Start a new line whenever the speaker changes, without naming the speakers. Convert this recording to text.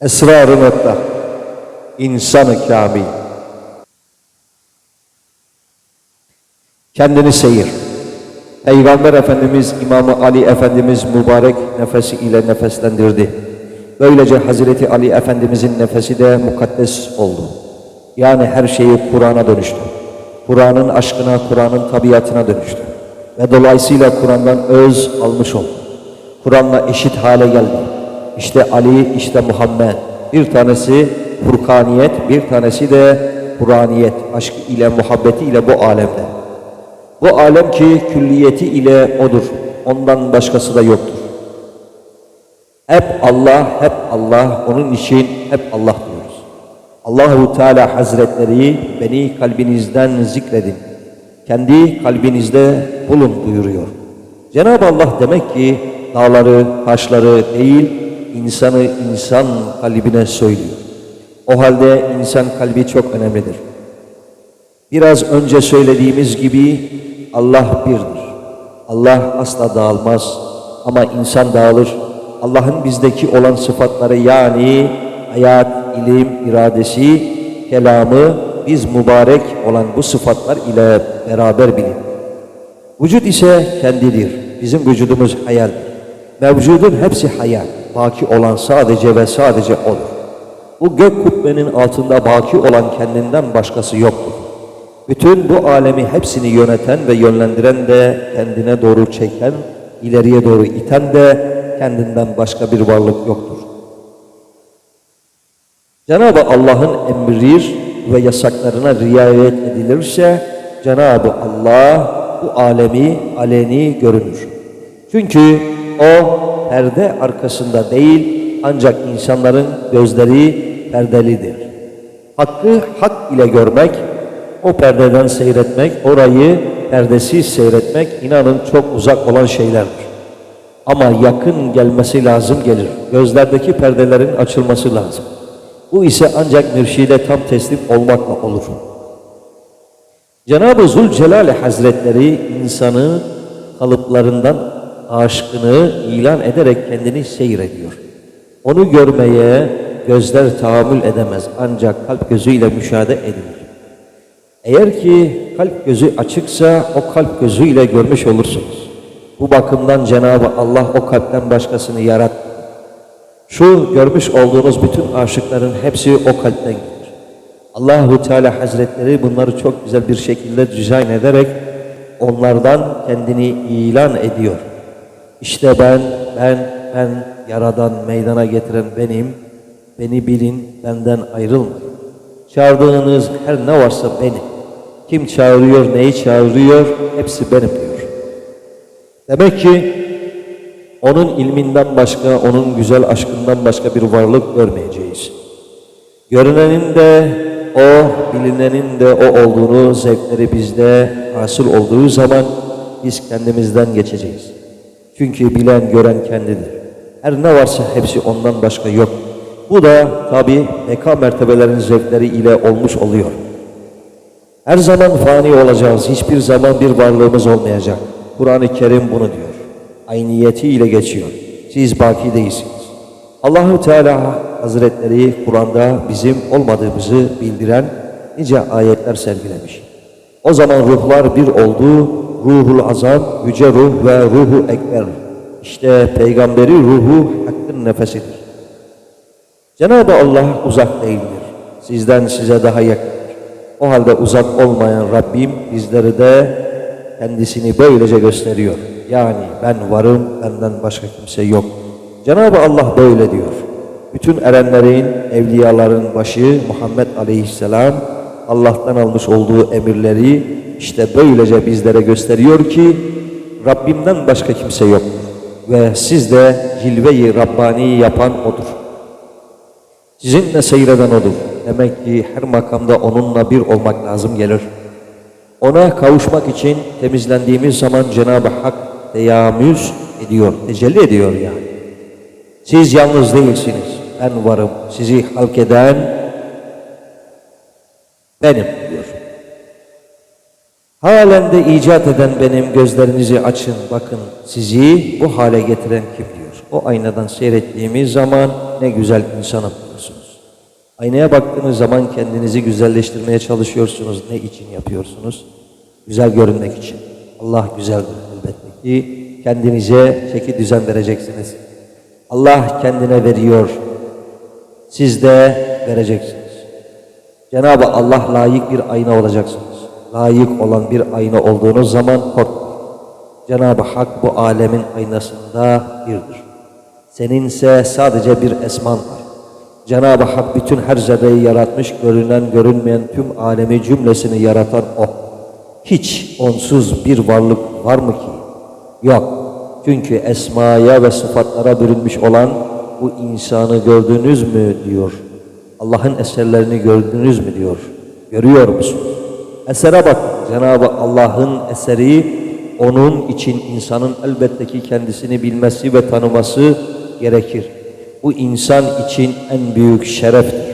Esrar-ı nokta. İnsanı kamil. Kendini seyir. Peygamber Efendimiz İmamı Ali Efendimiz mübarek nefesi ile nefeslendirdi. Böylece Hazreti Ali Efendimizin nefesi de mukaddes oldu. Yani her şeyi Kur'an'a dönüştü. Kur'an'ın aşkına, Kur'an'ın tabiatına dönüştü. Ve dolayısıyla Kur'an'dan öz almış oldu. Kur'an'la eşit hale geldi. İşte Ali, işte Muhammed. Bir tanesi Furkaniyet, bir tanesi de Kur'aniyet. Aşk ile, muhabbeti ile bu alemde. Bu alem ki külliyeti ile odur. Ondan başkası da yoktur. Hep Allah, hep Allah. Onun için hep Allah diyoruz. Allahu Teala Hazretleri beni kalbinizden zikredin. Kendi kalbinizde bulun buyuruyor. Cenab-ı Allah demek ki dağları, taşları değil, insanı insan kalbine söylüyor. O halde insan kalbi çok önemlidir. Biraz önce söylediğimiz gibi Allah birdir. Allah asla dağılmaz ama insan dağılır. Allah'ın bizdeki olan sıfatları yani hayat, ilim, iradesi, kelamı biz mübarek olan bu sıfatlar ile beraber bilin. Vücut ise kendidir. Bizim vücudumuz hayal. Mevcudun hepsi hayal. Baki olan sadece ve sadece odur. Bu gök kubbenin altında baki olan kendinden başkası yoktur. Bütün bu alemi hepsini yöneten ve yönlendiren de kendine doğru çeken, ileriye doğru iten de kendinden başka bir varlık yoktur. Cenab-ı Allah'ın emrir ve yasaklarına riayet edilirse Cenab-ı Allah bu alemi aleni görünür. Çünkü o perde arkasında değil ancak insanların gözleri perdelidir. Hakkı hak ile görmek, o perdeden seyretmek, orayı perdesiz seyretmek inanın çok uzak olan şeylerdir. Ama yakın gelmesi lazım gelir. Gözlerdeki perdelerin açılması lazım. Bu ise ancak mürşide tam teslim olmakla olur. Cenab-ı Zülcelal Hazretleri insanı kalıplarından aşkını ilan ederek kendini seyrediyor. Onu görmeye gözler tahammül edemez ancak kalp gözüyle müşahede edilir. Eğer ki kalp gözü açıksa o kalp gözüyle görmüş olursunuz. Bu bakımdan Cenab-ı Allah o kalpten başkasını yarattı. Şu görmüş olduğunuz bütün aşıkların hepsi o kalpten gelir. Allahu Teala Hazretleri bunları çok güzel bir şekilde dizayn ederek onlardan kendini ilan ediyor. İşte ben, ben, ben yaradan meydana getiren benim. Beni bilin, benden ayrılmayın. Çağırdığınız her ne varsa benim. Kim çağırıyor, neyi çağırıyor, hepsi benim diyor. Demek ki onun ilminden başka, onun güzel aşkından başka bir varlık görmeyeceğiz. Görünenin de o, bilinenin de o olduğunu, zevkleri bizde hasıl olduğu zaman biz kendimizden geçeceğiz. Çünkü bilen, gören kendidir. Her ne varsa hepsi ondan başka yok. Bu da tabi meka mertebelerin zevkleri ile olmuş oluyor. Her zaman fani olacağız. Hiçbir zaman bir varlığımız olmayacak. Kur'an-ı Kerim bunu diyor. Ayniyetiyle geçiyor. Siz baki değilsiniz. Allahu Teala Hazretleri Kur'an'da bizim olmadığımızı bildiren nice ayetler sergilemiş. O zaman ruhlar bir oldu. Ruhul azam, yüce ruh ve ruhu ekber. İşte peygamberi ruhu hakkın nefesidir. Cenab-ı Allah uzak değildir. Sizden size daha yakındır. O halde uzak olmayan Rabbim bizleri de kendisini böylece gösteriyor. Yani ben varım, benden başka kimse yok. Cenab-ı Allah böyle diyor. Bütün erenlerin, evliyaların başı Muhammed Aleyhisselam Allah'tan almış olduğu emirleri işte böylece bizlere gösteriyor ki Rabbimden başka kimse yok. Ve siz de cilve-i Rabbani yapan O'dur. Sizinle seyreden O'dur. Demek ki her makamda O'nunla bir olmak lazım gelir. Ona kavuşmak için temizlendiğimiz zaman Cenab-ı Hak teyamüz ediyor, tecelli ediyor yani. Siz yalnız değilsiniz, ben varım. Sizi halk eden benim diyor. Halen de icat eden benim, gözlerinizi açın, bakın sizi bu hale getiren kim diyor. o aynadan seyrettiğimiz zaman ne güzel insan yapıyorsunuz. Aynaya baktığınız zaman kendinizi güzelleştirmeye çalışıyorsunuz. Ne için yapıyorsunuz? Güzel görünmek için. Allah güzeldir elbette ki. Kendinize çeki düzen vereceksiniz. Allah kendine veriyor. Siz de vereceksiniz. Cenab-ı Allah layık bir ayna olacaksınız. Layık olan bir ayna olduğunuz zaman korkmayın. Cenab-ı Hak bu alemin aynasında birdir. Seninse sadece bir esman var. Cenab-ı Hak bütün her zerreyi yaratmış, görünen görünmeyen tüm alemi cümlesini yaratan O. Hiç onsuz bir varlık var mı ki? Yok. Çünkü esmaya ve sıfatlara bürünmüş olan bu insanı gördünüz mü diyor. Allah'ın eserlerini gördünüz mü diyor. Görüyor musunuz? Esere bakın. Cenab-ı Allah'ın eseri onun için insanın elbette ki kendisini bilmesi ve tanıması gerekir. Bu insan için en büyük şereftir.